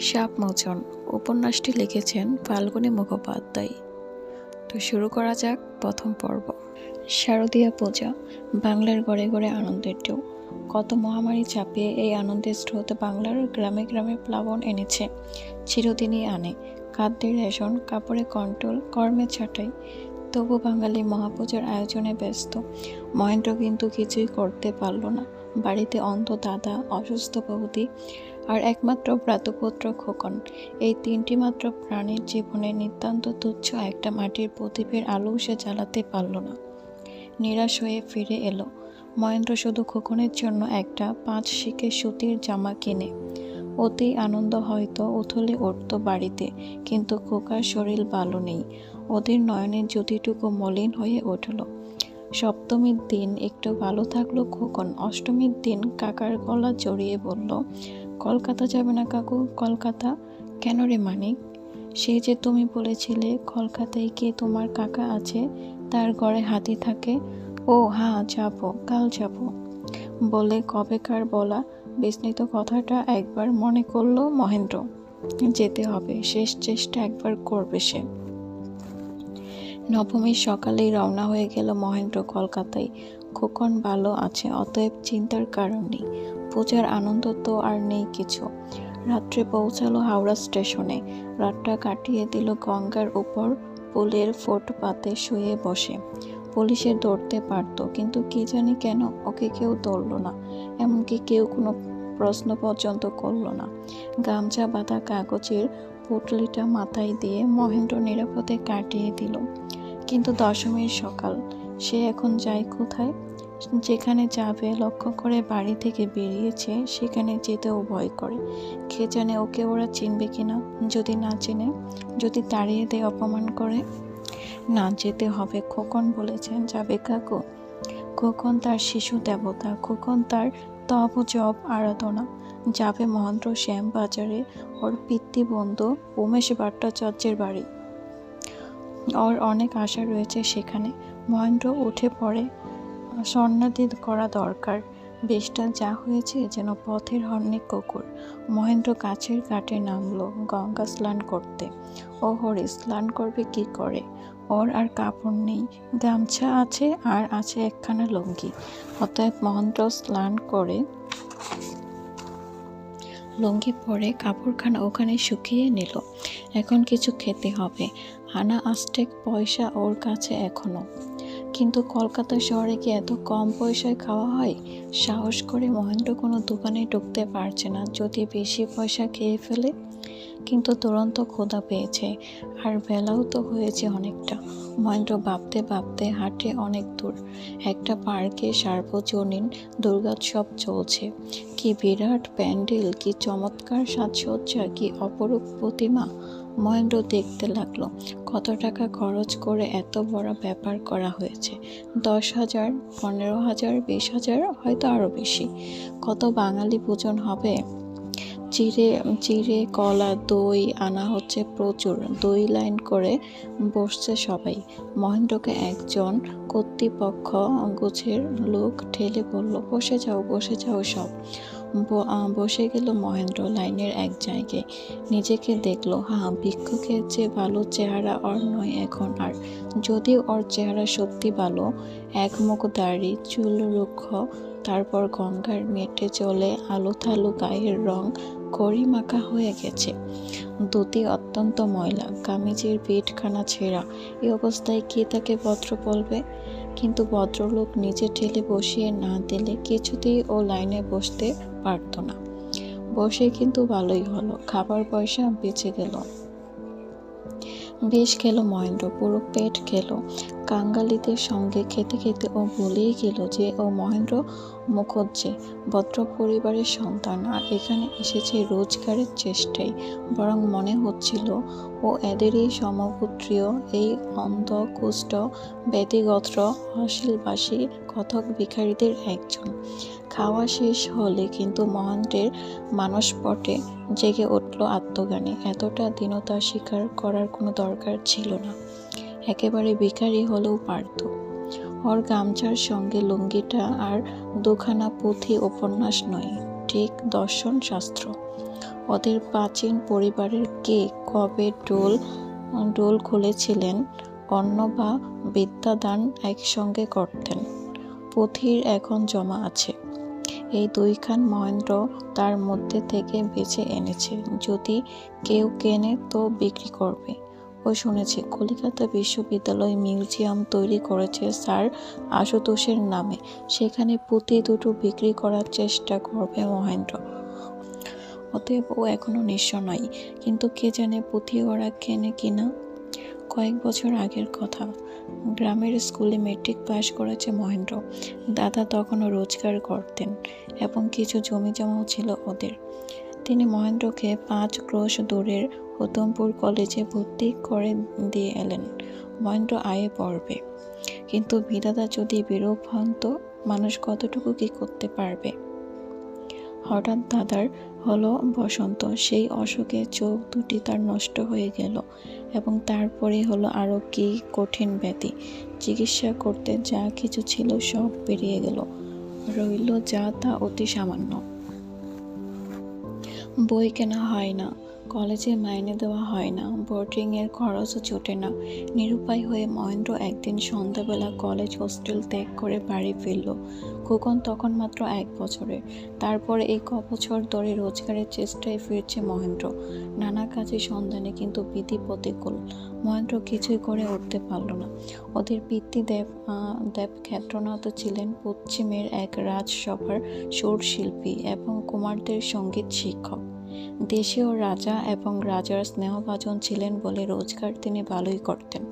সাপমোচন। উপন্যাসটি লিখেছেন ফাল্গুনী মুখোপাধ্যায়। তো শুরু করা যাক প্রথম পর্ব। শারদীয়া পূজা, বাংলার গড়ে গড়ে আনন্দের ঢেউ। কত মহামারী চাপিয়ে এই আনন্দের স্রোত বাংলার গ্রামে গ্রামে প্লাবন এনেছে। চিরদিনই আনে। খাদ্যের রেশন কাপড়ে কন্ট্রোল, কর্মে ছাঁটাই। তবু বাঙালি মহাপূজার আয়োজনে ব্যস্ত। মহেন্দ্র কিন্তু কিছুই করতে পারল না। বাড়িতে অন্ধ দাদা, অসুস্থ বৌদি আর একমাত্র ব্রাতপুত্র খোকন। এই তিনটি মাত্র প্রাণীর জীবনে নিতান্ত তুচ্ছ একটা মাটির প্রদীপের আলো সে জ্বালাতে পারল না। নিরাশ হয়ে ফিরে এলো। মহেন্দ্র শুধু খোকনের জন্য একটা পাঁচ শিকে সুতির জামা কিনে। অতি আনন্দ হয়তো উথলে উঠত বাড়িতে, কিন্তু খোকার শরীর ভালো নেই। ওদের নয়নের জ্যোতিটুকু মলিন হয়ে উঠল। সপ্তমীর দিন একটু ভালো থাকল খোকন। অষ্টমীর দিন কাকার গলা জড়িয়ে বলল কলকাতা যাবে না কাকু? কলকাতা? কেন রে মানিক? সে যে তুমি বলেছিলে কলকাতায় কে তোমার কাকা আছে, তার ঘরে হাতি থাকে, ও হ্যাঁ যাব, কাল যাব। বলে কবেকার বলা বিস্মিত কথাটা একবার মনে করল মহেন্দ্র। যেতে হবে, শেষ চেষ্টা একবার করবে সে। নবমীর সকালেই রওনা হয়ে গেল মহেন্দ্র কলকাতায়। খোকন ভালো আছে, অতএব চিন্তার কারণ নেই। পূজার আনন্দ তো আর নেই কিছু। রাত্রে পৌঁছালো হাওড়া স্টেশনে। রাতটা কাটিয়ে দিল গঙ্গার উপর। পুলের ফুটপাতে শুয়ে বসে। পুলিশে ধরতে পারতো, কিন্তু কি জানি কেন ওকে কেউ ধরলো না। এমনকি কেউ কোনো প্রশ্ন পর্যন্ত করল না। গামছা বাঁধা কাগজের পুটলিটা মাথায় দিয়ে মহেন্দ্র নিরাপদে কাটিয়ে দিল। কিন্তু দশমীর সকাল। সে এখন যায় কোথায়? যেখানে যাবে লক্ষ্য করে বাড়ি থেকে বেরিয়েছে, সেখানে যেতেও ভয় করে। কে জানে ওকে ওরা চিনবে কিনা, যদি না চেনে, যদি তাড়িয়ে দেয় অপমান করে। না যেতে হবে, খোকন বলেছেন যাবে কাকু। খোকন তার শিশু দেবতা, খোকন তার তব জব আরাধনা। যাবে মহেন্দ্র শ্যাম বাজারে, ওর পিতৃবন্ধু উমেশ ভট্টাচার্যের বাড়ি। ওর অনেক আশা রয়েছে সেখানে। মহেন্দ্র উঠে পড়ে। স্বর্ণাদি করা দরকার। বেশটা যা হয়েছে যেন পথের হর্নে কুকুর। মহেন্দ্র কাছের ঘাটে নামলো গঙ্গা স্নান করতে। ও হরে স্নান করবে কি করে? ওর আর কাপড় নেই। গামছা আছে আর আছে একখানা লুঙ্গি। অতএব মহেন্দ্র স্নান করে লুঙ্গি পরে কাপড়খানা ওখানে শুকিয়ে নিল। এখন কিছু খেতে হবে। হানা আস্টেক পয়সা ওর কাছে এখনও। কিন্তু কলকাতা শহরে কি এত কম পয়সায় খাওয়া হয়? সাহস করে মহেন্দ্র কোনো দোকানে ঢুকতে পারছে না, যদি বেশি পয়সা খেয়ে ফেলে। কিন্তু তুরন্ত ক্ষুধা পেয়েছে, আর বেলাও তো হয়েছে অনেকটা। মহেন্দ্র ভাবতে ভাবতে হাঁটে অনেক দূর। একটা পার্কে সার্বজনীন দুর্গোৎসব চলছে। কি বিরাট প্যান্ডেল, কি চমৎকার সাজসজ্জা, কি অপরূপ প্রতিমা। মহেন্দ্র দেখতে লাগল। কত টাকা খরচ করে এত বড় ব্যাপার করা হয়েছে? দশ হাজার, পনেরো হাজার, বিশ হাজার, হয়তো আরও বেশি। কত বাঙালি পূজন হবে? চিড়ে চিড়ে কলা, দই আনা হচ্ছে প্রচুর। দই লাইন করে বসছে সবাই। মহেন্দ্রকে একজন কর্তৃপক্ষ গোছের লোক ঠেলে বলল, বসে যাও বসে যাও সব। বসে গেল মহেন্দ্র লাইনের এক জায়গায়। নিজেকে দেখল হ্যাঁ ভিক্ষুকের যে ভালো চেহারা ওর নয় এখন আর। যদিও ওর চেহারা সত্যি ভালো, এক মুখ দাড়ি, চুল রুক্ষ, তারপর গঙ্গার মেটে চলে আলো থালু গায়ের রং কড়ি মাখা হয়ে গেছে। দুটি অত্যন্ত ময়লা, কামিজের পিঠখানা ছেঁড়া। এই অবস্থায় কে তাকে পত্র বলবে? কিন্তু ভদ্রলোক নিজে ঠেলে বসিয়ে না দিলে কিছুতেই ও লাইনে বসতে পারত না। বসে কিন্তু ভালোই হলো, খাবার পয়সা বেঁচে গেল। বেশ খেলো মহেন্দ্র, পুরো পেট খেলো। কাঙ্গালিদের সঙ্গে খেতে খেতে ও ভুলেই গেল যে, ও মহেন্দ্র মুখোজ্জে, ভদ্র পরিবারের সন্তান, আর এখানে এসেছে রোজগারের চেষ্টায়। বরং মনে হচ্ছিল ও এদেরই সমপুত্রীয় এই অন্ধ কুষ্ঠ ব্যাধিগত্র হাসিলবাসী, কথক ভিখারিদের একজন। খাওয়া শেষ হলে কিন্তু মহেন্দ্রের মানসপটে জেগে উঠল আত্মজ্ঞানে। এতটা দীনতা স্বীকার করার কোনো দরকার ছিল না। একেবারে ভিখারি হলেও পারত। ওর গামছার সঙ্গে লুঙ্গিটা আর দুখানা পুঁথি উপন্যাস নয়, ঠিক দর্শন শাস্ত্র। ওদের প্রাচীন পরিবারের কে কবে ডোল ডোল খুলেছিলেন, অন্ন বা বিদ্যাদান একসঙ্গে করতেন, পুঁথির এখন জমা আছে। এই দুইখান মহেন্দ্র তার মধ্যে থেকে বেছে এনেছে। যদি কেউ কেনে তো বিক্রি করবে। শুনেছি, কলিকাতা বিশ্ববিদ্যালয় মিউজিয়াম তৈরি করেছে স্যার আশুতোষের নামে। সেখানে পুঁথি দুটো বিক্রি করার চেষ্টা করবে মহেন্দ্র। অতএব ও এখনও নিঃস্ব নয় কিন্তু কে জানে পুঁথি ওরা কেনে কিনা? কয়েক বছর আগের কথা, গ্রামের স্কুলে মেট্রিক পাশ করেছে মহেন্দ্র। দাদা তখনও রোজগার করতেন এবং কিছু জমি জমাও ছিল ওদের। তিনি মহেন্দ্রকে পাঁচ ক্রোশ দূরের উত্তমপুর কলেজে ভর্তি করে দিয়ে এলেন। মহেন্দ্র আয়ে পড়বে। কিন্তু বিধাতা যদি বিরূপ হন তো মানুষ কতটুকু কি করতে পারবে? হঠাৎ দাদার হলো বসন্ত। সেই অসুখে চোখ দুটি তার নষ্ট হয়ে গেল এবং তারপরে হলো আরও কি কঠিন ব্যাধি। চিকিৎসা করতে যা কিছু ছিল সব বেরিয়ে গেল। রইল যা তা অতি সামান্য। বই কেনা হয় না। কলেজে মাইনে দেওয়া হয় না বোর্ডিংয়ের খরচও জোটে না। নিরুপায় হয়ে মহেন্দ্র একদিন সন্ধ্যাবেলা কলেজ হোস্টেল ত্যাগ করে বাড়ি ফিরল। খোকন তখন মাত্র এক বছরে তারপর এই ক বছর ধরে রোজগারের চেষ্টায় ফিরছে মহেন্দ্র। নানা কাজে সন্ধানে কিন্তু বিধি প্রতিকূল। মহেন্দ্র কিছুই করে উঠতে পারল না। ওদের পিতৃদেব আহ, দেব ক্ষেত্রনাথ ছিলেন পশ্চিমের এক রাজসভার সুরশিল্পী এবং কুমারদের সংগীত শিক্ষক। দেশীয় রাজা এবং রাজার স্নেহভাজন ছিলেন বলে রোজগার তিনি ভালোই করতেন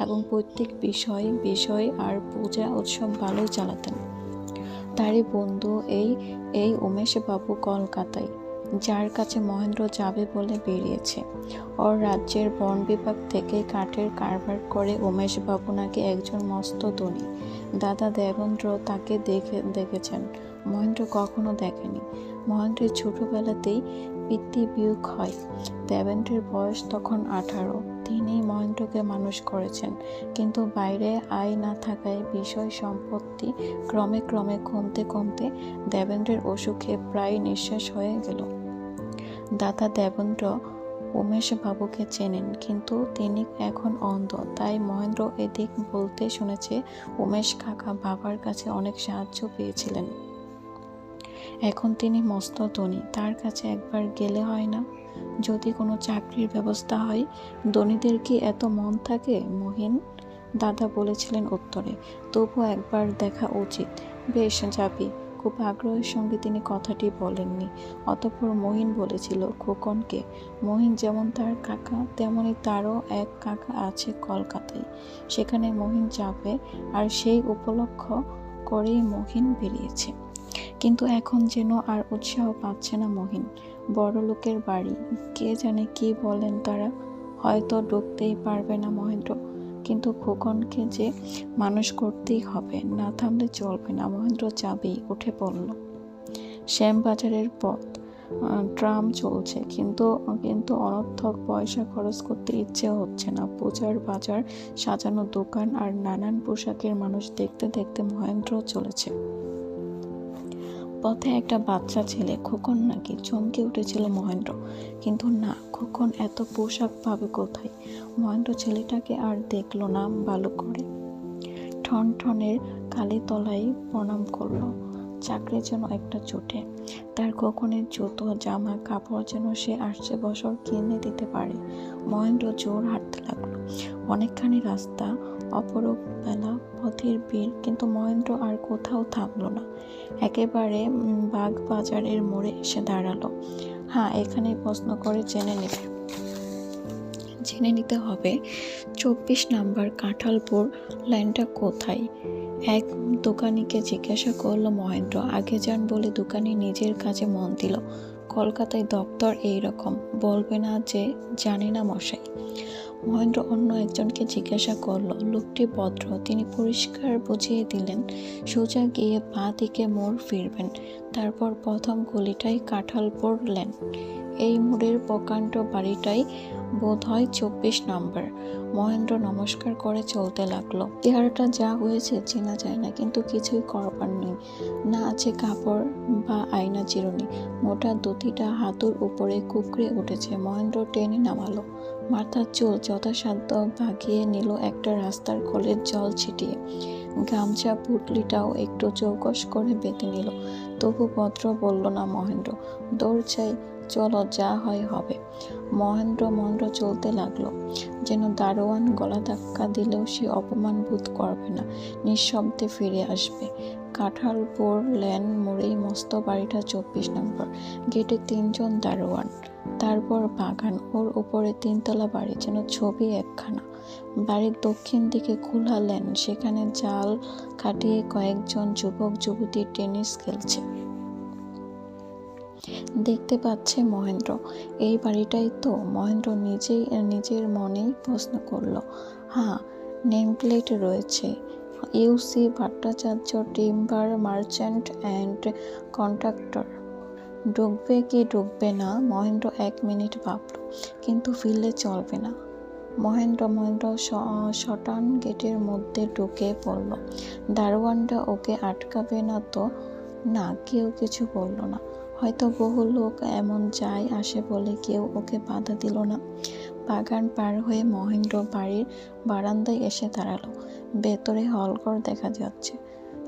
এবং প্রত্যেক বিষয় বিষয় আর পূজা উৎসব ভালোই চালাতেন। তারই বন্ধু এই এই উমেশবাবু কলকাতায়, যার কাছে মহেন্দ্র যাবে বলে বেরিয়েছে। ওর রাজ্যের বন বিভাগ থেকে কাঠের কারবার করে উমেশবাবু নাকি একজন মস্ত ধনী। দাদা দেবেন্দ্র তাকে দেখে, দেখেছেন। মহেন্দ্র কখনো দেখেনি। মহেন্দ্রের ছোটবেলাতেই পিতৃবিয়োগ হয়। দেবেন্দ্রের বয়স তখন আঠারো। তিনি মহেন্দ্রকে মানুষ করেছেন। কিন্তু বাইরে আয় না থাকায় বিষয় সম্পত্তি ক্রমে ক্রমে কমতে কমতে দেবেন্দ্রের অসুখে প্রায় নিঃশ্বাস হয়ে গেল। দাদা দেবেন্দ্র উমেশ বাবুকে চেনেন, কিন্তু তিনি এখন অন্ধ। তাই মহেন্দ্র এদিক বলতে শুনেছে, উমেশ কাকা বাবার কাছে অনেক সাহায্য পেয়েছিলেন। এখন তিনি মস্ত ধনী, তার কাছে একবার গেলে হয় না। যদি কোনো চাকরির ব্যবস্থা হয়, ধনীদের কি এত মন থাকে? মহিন দাদা বলেছিলেন উত্তরে। তবু একবার দেখা উচিত। বেশ, যাবি। খুব আগ্রহের সঙ্গে তিনি কথাটি বলেননি। অতঃপর মহিন বলেছিল, খোকনকে, মহিন যেমন তার কাকা, তেমনি তারও এক কাকা আছে কলকাতায়। সেখানে মহিন যাবে, আর সেই উপলক্ষ করেই মহিন বেরিয়েছে। কিন্তু এখন যেন আর উৎসাহ পাচ্ছে না মহিন। বড় লোকের বাড়ি। কে জানে কি বলেন তারা? হয়তো ঢুকতেই পারবে না মহেন্দ্র। কিন্তু খোকনকে যে মানুষ করতেই হবে, না থামলে চলবে না। মহেন্দ্র যাবেই উঠে পড়ল। শ্যামবাজারের পথ। ট্রাম চলছে, কিন্তু কিন্তু অনর্থক পয়সা খরচ করতে ইচ্ছে হচ্ছে না। পূজার বাজার, সাজানো দোকান আর নানান পোশাকের মানুষ দেখতে দেখতে মহেন্দ্র চলেছে। পথে একটা বাচ্চা ছেলে, খোকন নাকি? চমকে উঠেছিল মহেন্দ্র। কিন্তু না, খোকন এত পোশাক পাবে কোথায়? মহেন্দ্র ছেলেটাকে আর দেখল না ভালো করে ঠন ঠনের কালীতলায় প্রণাম করল। চাকরি যেন একটা জোটে তার খোকনের জুতো, জামা, কাপড় যেন সে আসছে বছর কিনে দিতে পারে। মহেন্দ্র জোর হাঁটতে লাগল। অনেকখানি রাস্তা অপরূপ বেলা পথের ভিড়, কিন্তু মহেন্দ্র আর কোথাও থামলো না। একেবারে বাগ বাজারের মোড়ে এসে দাঁড়াল। হ্যাঁ এখানেই প্রশ্ন করে জেনে নেবে। জেনে নিতে হবে, চব্বিশ নাম্বার কাঁঠালপুর লাইনটা কোথায়? এক দোকানিকে জিজ্ঞাসা করল মহেন্দ্র। আগে যান বলে দোকানি নিজের কাজে মন দিল। কলকাতায় দপ্তর এই রকম বলবে না যে, জানি না মশাই। মহেন্দ্র অন্য একজনকে জিজ্ঞাসা করল, লোকটি ভদ্র? তিনি পরিষ্কার বুঝিয়ে দিলেন, সোজা গিয়ে পা দিকে মোড় ফিরবেন। তারপর প্রথম গলিটাই কাঁঠাল লেন এই মোড়ের প্রকাণ্ড বাড়িটাই বোধ হয় চব্বিশ নম্বর। মহেন্দ্র নমস্কার করে চলতে লাগল। চেহারাটা যা হয়েছে চেনা যায় না, কিন্তু কিছুই করবার নেই। না আছে কাপড় বা আয়না চিরুনি। মোটা দুটিটা হাতুর উপরে কুকড়ে উঠেছে। মহেন্দ্র টেনে নামালো। মাথার চুল যথাসাধ্য ভাগিয়ে নিল একটা রাস্তার কলের জল ছিটিয়ে। গামছা, পুটলিটাও একটু চৌকস করে বেঁধে নিল। তবু ভদ্র বলল না মহেন্দ্র, দৌড় চাই, চলো, যা হয় হবে। মহেন্দ্র মহেন্দ্র চলতে লাগল। যেন দারোয়ান গলা ধাক্কা দিলেও সে অপমান বোধ করবে না, নিঃশব্দে ফিরে আসবে। কাঁঠালপুর ল্যান মোড়েই মস্ত বাড়িটা চব্বিশ নম্বর, গেটে তিনজন দারোয়ান। তারপর বাগান, ওর উপরে তিনতলা বাড়ি, যেন ছবি একখানা। বাড়ির দক্ষিণ দিকে খোলা ল্যান সেখানে জাল কাটিয়ে কয়েকজন যুবক যুবতী টেনিস খেলছে। দেখতে পাচ্ছে মহেন্দ্র। এই বাড়িটাই তো, মহেন্দ্র নিজেই, নিজের মনেই প্রশ্ন করল। হ্যাঁ নেম প্লেট রয়েছে UC Bhattacharya, timber, merchant and contractor. ঢুকবে কি ঢুকবে না, মহেন্দ্র এক মিনিট ভাবল, কিন্তু ফিরলে চলবে না। মহেন্দ্র মহেন্দ্র শটান গেটের মধ্যে ঢুকে পড়ল। দারোয়ানটা ওকে আটকাবে না তো? না, কেউ কিছু বলল না। হয়তো বহু লোক এমন যায় আসে বলে কেউ ওকে বাধা দিল না। বাগান পার হয়ে মহেন্দ্র বাড়ির বারান্দায় এসে দাঁড়াল। ভেতরে হলঘর দেখা যাচ্ছে।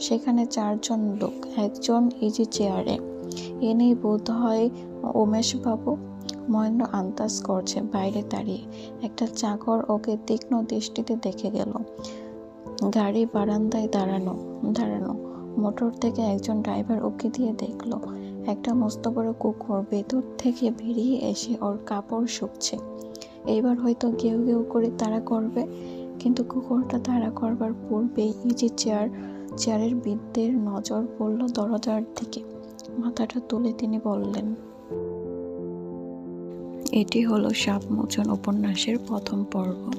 সেখানে চারজন লোক, একজন ইজি চেয়ারে এনে বোধ হয় উমেশবাবু মহেন্দ্র আন্দাজ করছে বাইরে দাঁড়িয়ে। একটা চাকর ওকে তীক্ষ্ণ দৃষ্টিতে দেখে গেল। গাড়ি বারান্দায় দাঁড়ানো দাঁড়ানো। মোটর থেকে একজন ড্রাইভার ওকে দিয়ে দেখল, একটা মস্ত বড় কুকুর ভেতর থেকে বেরিয়ে এসে ওর কাপড় শুকছে। এইবার হয়তো কেউ কেউ করে তাড়া করবে, কিন্তু কুকুরটা তাড়া করবার পূর্বেই ইজি চেয়ার, চেয়ারের বৃদ্ধের নজর পড়ল দরজার দিকে। মাথাটা তুলে তিনি বললেন, এটি হলো সাপমোচন উপন্যাসের প্রথম পর্ব।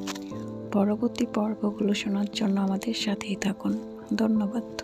পরবর্তী পর্বগুলো শোনার জন্য আমাদের সাথেই থাকুন। ধন্যবাদ।